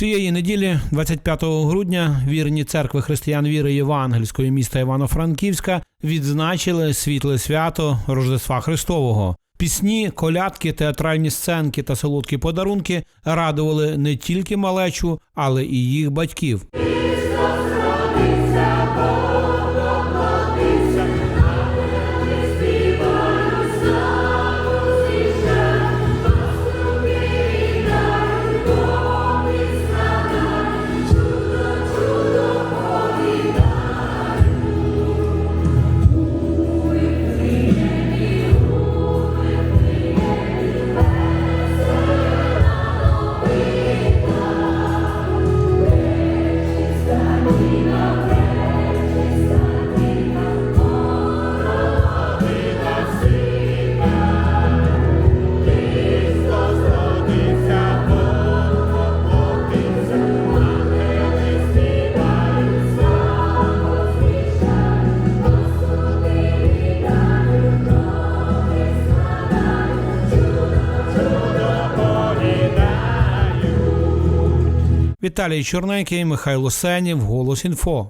Цієї неділі, 25 грудня, вірні церкви християн віри Євангельської міста Івано-Франківська відзначили світле свято Рождества Христового. Пісні, колядки, театральні сценки та солодкі подарунки радували не тільки малечу, але і їх батьків. Віталій Чорненький, Михайло Сенів, Голос Інфо.